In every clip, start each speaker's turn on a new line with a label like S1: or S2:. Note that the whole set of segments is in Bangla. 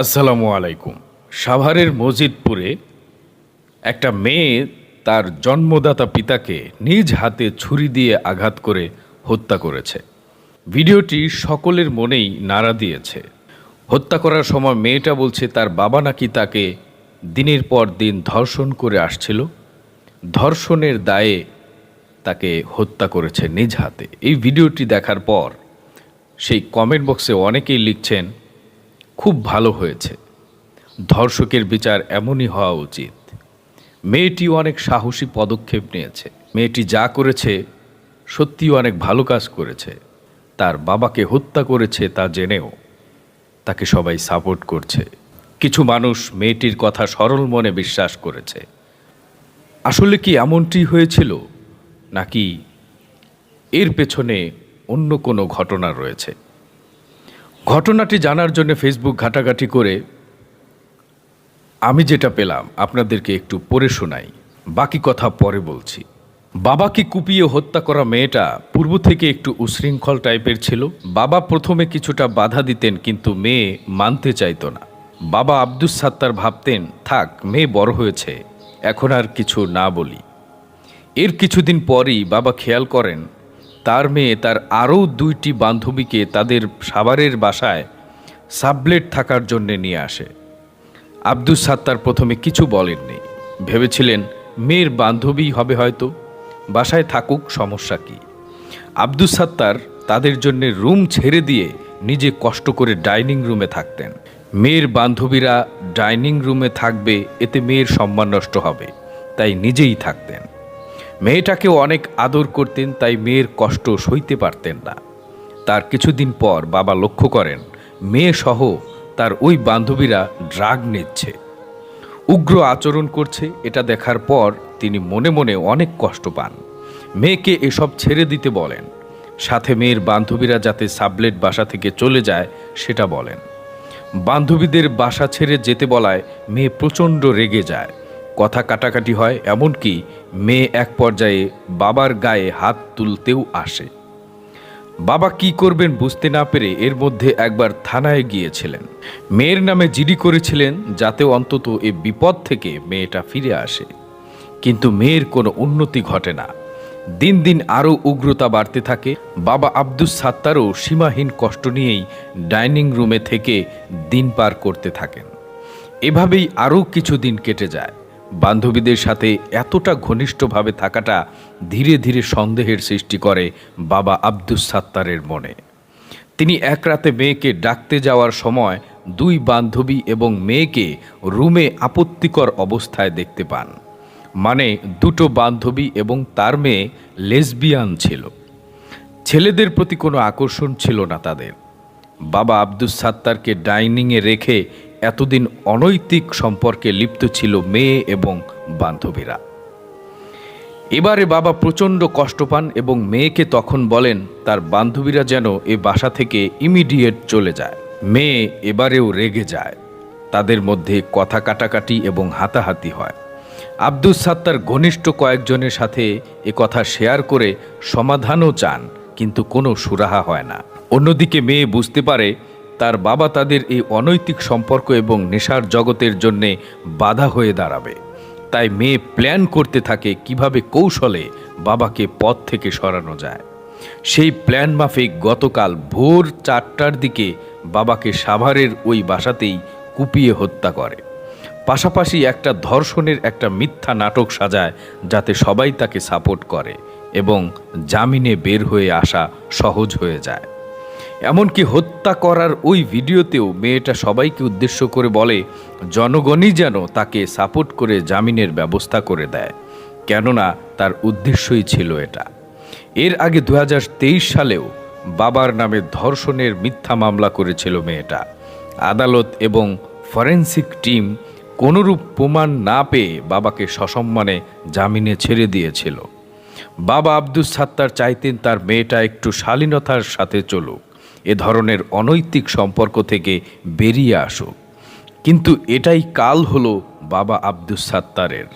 S1: আসসালামু আলাইকুম। সাভারের মসজিদপুরে একটা মেয়ে তার জন্মদাতা পিতাকে নিজ হাতে ছুরি দিয়ে আঘাত করে হত্যা করেছে। ভিডিওটি সকলের মনেই নাড়া দিয়েছে। হত্যা করার সময় মেয়েটা বলছে, তার বাবা নাকি তাকে দিনের পর দিন ধর্ষণ করে আসছিল। ধর্ষণের দায়ে তাকে হত্যা করেছে নিজ হাতে। এই ভিডিওটি দেখার পর সেই কমেন্ট বক্সে অনেকেই লিখছেন খুব ভালো হয়েছে। ধর্ষকের বিচার এমনই হওয়া উচিত। মেয়েটি অনেক সাহসী পদক্ষেপ নিয়েছে। মেয়েটি যা করেছে, সত্যিই অনেক ভালো কাজ করেছে। তার বাবাকে হত্যা করেছে তা জেনেও তাকে সবাই সাপোর্ট করছে। কিছু মানুষ মেয়েটির কথা সরল মনে বিশ্বাস করেছে। আসলে কি এমনটি হয়েছিল, নাকি এর পেছনে অন্য কোনো ঘটনা রয়েছে? ঘটনাটি জানার জন্য ফেসবুক ঘাটাঘাটি করে আমি যেটা পেলাম, আপনাদেরকে একটু পড়ে শোনাই। বাকি কথা পরে বলছি। বাবাকে কুপিয়ে হত্যা করা মেয়েটা পূর্ব থেকে একটু উশৃঙ্খল টাইপের ছিল। বাবা প্রথমে কিছুটা বাধা দিতেন, কিন্তু মেয়ে মানতে চাইতো না। বাবা আব্দুস সাত্তার ভাবতেন, থাক, মেয়ে বড় হয়েছে, এখন আর কিছু না বলি। এর কিছুদিন পরই বাবা খেয়াল করেন তার মেয়ে, তার আরও দুইটি বান্ধবীকে তাদের সাভারের বাসায় সাবলেট থাকার জন্যে নিয়ে আসে। আব্দুস সাত্তার প্রথমে কিছু বলেননি। ভেবেছিলেন মেয়ের বান্ধবী হবে হয়তো, বাসায় থাকুক, সমস্যা কি? আব্দুস সাত্তার তাদের জন্য রুম ছেড়ে দিয়ে নিজে কষ্ট করে ডাইনিং রুমে থাকতেন। মেয়ের বান্ধবীরা ডাইনিং রুমে থাকবে, এতে মেয়ের সম্মান নষ্ট হবে, তাই নিজেই থাকতেন। মেয়েটাকেও অনেক আদর করতেন, তাই মেয়ের কষ্ট সইতে পারতেন না। তার কিছুদিন পর বাবা লক্ষ্য করেন মেয়ে সহ তার ওই বান্ধবীরা ড্রাগ নিচ্ছে। উগ্র আচরণ করছে, এটা দেখার পর তিনি মনে মনে অনেক কষ্ট পান। মেয়েকে এসব ছেড়ে দিতে বলেন। সাথে মেয়ের বান্ধবীরা যাতে সাবলেট বাসা থেকে চলে যায়, সেটা বলেন। বান্ধবীদের বাসা ছেড়ে যেতে বলায় মেয়ে প্রচণ্ড রেগে যায়। কথা কাটাকাটি হয়, এমনকি মেয়ে এক পর্যায়ে বাবার গায়ে হাত তুলতেও আসে। বাবা কি করবেন বুঝতে না পেরে এর মধ্যে একবার থানায় গিয়েছিলেন। মেয়ের নামে জিডি করেছিলেন, যাতে অন্তত এ বিপদ থেকে মেয়েটা ফিরে আসে। কিন্তু মেয়ের কোনো উন্নতি ঘটে না। দিন দিন আরও উগ্রতা বাড়তে থাকে। বাবা আব্দুস সাত্তারও সীমাহীন কষ্ট নিয়েই ডাইনিং রুমে থেকে দিন পার করতে থাকেন। এভাবেই আরও কিছুদিন কেটে যায়। বান্ধবীদের সাথে এতটা ঘনিষ্ঠভাবে থাকাটা ধীরে ধীরে সন্দেহের সৃষ্টি করে বাবা আব্দুস সাত্তারের মনে। তিনি এক রাতে মেয়েকে ডাকতে যাওয়ার সময় দুই বান্ধবী এবং মেয়েকে রুমে আপত্তিকর অবস্থায় দেখতে পান। মানে দুটো বান্ধবী এবং তার মেয়ে লেসবিয়ান ছিল। ছেলেদের প্রতি কোনো আকর্ষণ ছিল না তাদের। বাবা আব্দুস সাত্তারকে ডাইনিংয়ে রেখে এতদিন অনৈতিক সম্পর্কে লিপ্ত ছিল মেয়ে এবং বান্ধবীরা। এবারে বাবা প্রচণ্ড কষ্ট পান এবং মেয়েকে তখন বলেন, তার বান্ধবীরা যেন এ বাসা থেকে ইমিডিয়েট চলে যায়। মেয়ে এবারেও রেগে যায়। তাদের মধ্যে কথা কাটাকাটি এবং হাতাহাতি হয়। আব্দুস সাত্তার ঘনিষ্ঠ কয়েকজনের সাথে এ কথা শেয়ার করে সমাধানও চান, কিন্তু কোনো সুরাহা হয় না। অন্যদিকে মেয়ে বুঝতে পারে তার বাবা তাদের এই অনৈতিক সম্পর্ক এবং নেশার জগতের জন্যে বাধা হয়ে দাঁড়াবে। তাই মেয়ে প্ল্যান করতে থাকে কীভাবে কৌশলে বাবাকে পথ থেকে সরানো যায়। সেই প্ল্যান মাফিক গতকাল ভোর চারটার দিকে বাবাকে সাভারের ওই বাসাতেই কুপিয়ে হত্যা করে। পাশাপাশি একটা ধর্ষণের একটা মিথ্যা নাটক সাজায় যাতে সবাই তাকে সাপোর্ট করে এবং জামিনে বের হয়ে আসা সহজ হয়ে যায়। এমনকি হত্যা করার ওই ভিডিওতেও মেয়েটা সবাইকে উদ্দেশ্য করে বলে, জনগণই যেন তাকে সাপোর্ট করে জামিনের ব্যবস্থা করে দেয়। কেননা তার উদ্দেশ্যই ছিল এটা। এর আগে দু হাজার তেইশ সালেও বাবার নামে ধর্ষণের মিথ্যা মামলা করেছিল মেয়েটা। আদালত এবং ফরেন্সিক টিম কোনোরূপ প্রমাণ না পেয়ে বাবাকে সসম্মানে জামিনে ছেড়ে দিয়েছিল। বাবা আব্দুস সাত্তার চাইতেন তার মেয়েটা একটু শালীনতার সাথে চলুক। এ ধরনের অনৈতিক সম্পর্ক থেকে বেরিয়ে আসুক। কিন্তু এটাই কাল হলো বাবা আব্দুস সাত্তারের।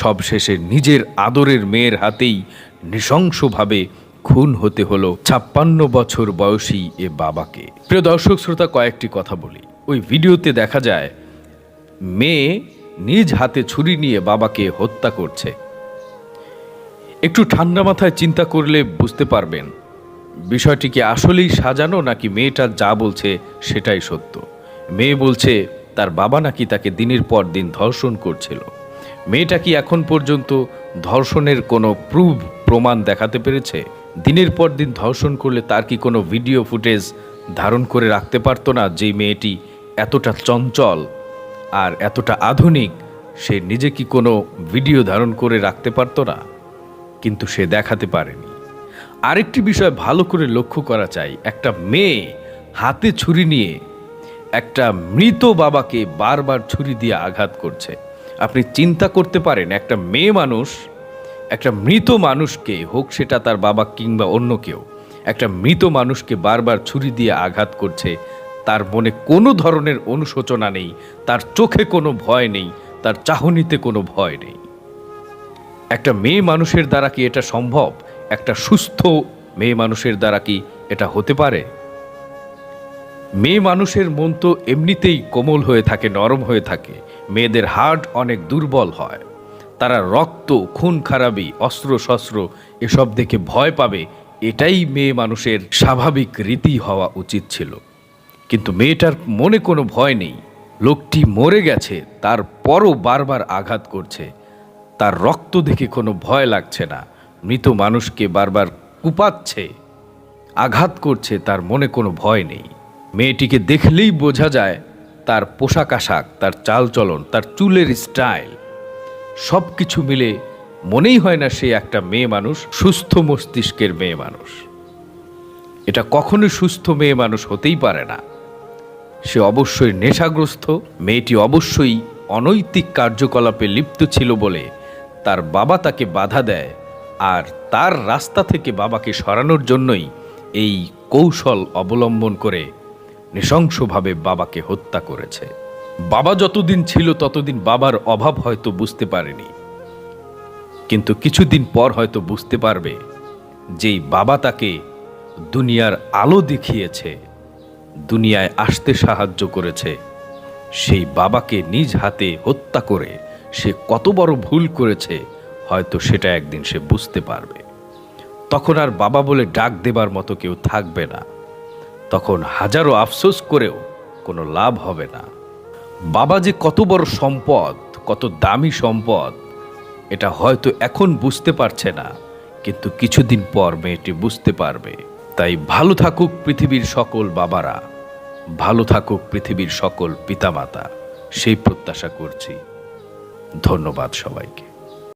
S1: সবশেষে নিজের আদরের মেয়ের হাতেই নৃশংসভাবে খুন হতে হলো ছাপ্পান্ন বছর বয়সী এ বাবাকে। প্রিয় দর্শক শ্রোতা, কয়েকটি কথা বলি। ওই ভিডিওতে দেখা যায়, মেয়ে নিজ হাতে ছুরি নিয়ে বাবাকে হত্যা করছে। একটু ঠান্ডা মাথায় চিন্তা করলে বুঝতে পারবেন বিষয়টি কি আসলেই সাজানো নাকি মেয়েটা যা বলছে সেটাই সত্য? মেয়ে বলছে, তার বাবা নাকি তাকে দিনের পর দিন ধর্ষণ করছিল। মেয়েটা কি এখন পর্যন্ত ধর্ষণের কোনো প্রুভ প্রমাণ দেখাতে পেরেছে? দিনের পর দিন ধর্ষণ করলে তার কি কোনো ভিডিও ফুটেজ ধারণ করে রাখতে পারতো না যেই মেয়েটি এতটা চঞ্চল আর এতটা আধুনিক? সে নিজে কি কোনো ভিডিও ধারণ করে রাখতে পারতো না? কিন্তু সে দেখাতে পারেনি। আরেকটি বিষয় ভালো করে লক্ষ্য করা চাই। একটা মেয়ে হাতে ছুরি নিয়ে একটা মৃত বাবাকে বারবার ছুরি দিয়ে আঘাত করছে। আপনি চিন্তা করতে পারেন, একটা মেয়ে মানুষ, একটা মৃত মানুষকে হোক সেটা তার বাবা কিংবা অন্য কেউ, একটা মৃত মানুষকে বারবার ছুরি দিয়ে আঘাত করছে, তার মনে কোনো ধরনের অনুশোচনা নেই, তার চোখে কোনো ভয় নেই, তার চাহনিতে কোনো ভয় নেই। একটা মেয়ে মানুষের দ্বারা কি এটা সম্ভব? একটা সুস্থ মেয়ে মানুষের দ্বারা কি এটা হতে পারে? মেয়ে মানুষের মন তো এমনিতেই কোমল হয়ে থাকে, নরম হয়ে থাকে। মেয়েদের হার্ট অনেক দুর্বল হয়। তারা রক্ত, খুন খারাপি অস্ত্র শস্ত্র এসব দেখে ভয় পাবে। এটাই মেয়ে মানুষের স্বাভাবিক রীতি হওয়া উচিত ছিল। কিন্তু মেয়েটার মনে কোনো ভয় নেই। লোকটি মরে গেছে, তারপরও বারবার আঘাত করছে। তার রক্ত দেখে কোনো ভয় লাগছে না। মৃত মানুষকে বারবার কুপাচ্ছে, আঘাত করছে, তার মনে কোনো ভয় নেই। মেয়েটিকে দেখলেই বোঝা যায় তার পোশাক আশাক, তার চালচলন তার চুলের স্টাইল। সব কিছু মিলে মনেই হয় না সে একটা মেয়ে মানুষ, সুস্থ মস্তিষ্কের মেয়ে মানুষ। এটা কখনোই সুস্থ মেয়ে মানুষ হতেই পারে না। সে অবশ্যই নেশাগ্রস্ত, মেয়েটি অবশ্যই অনৈতিক কার্যকলাপে লিপ্ত ছিল বলে তার বাবা তাকে বাধা দেয়। আর তার রাস্তা থেকে বাবাকে সরানোর জন্যই এই কৌশল অবলম্বন করে নৃশংসভাবে বাবাকে হত্যা করেছে। বাবা যতদিন ছিল ততদিন বাবার অভাব হয়তো বুঝতে পারেনি। কিন্তু কিছুদিন পর হয়তো বুঝতে পারবে যেই বাবা তাকে দুনিয়ার আলো দেখিয়েছে, দুনিয়ায় আসতে সাহায্য করেছে, সেই বাবাকে নিজ হাতে হত্যা করে সে কত বড় ভুল করেছে হয়তো সেটা একদিন সে বুঝতে পারবে। তখন আর বাবা বলে ডাক দেবার মতো কেউ থাকবে না। তখন হাজারো আফসোস করেও কোনো লাভ হবে না। বাবা যে কত বড় সম্পদ, কত দামি সম্পদ, এটা হয়তো এখন বুঝতে পারছে না, কিন্তু কিছুদিন পর মেয়েটি বুঝতে পারবে। তাই ভালো থাকুক পৃথিবীর সকল বাবারা, ভালো থাকুক পৃথিবীর সকল পিতামাতা, সেই প্রত্যাশা করছি। ধন্যবাদ সবাইকে।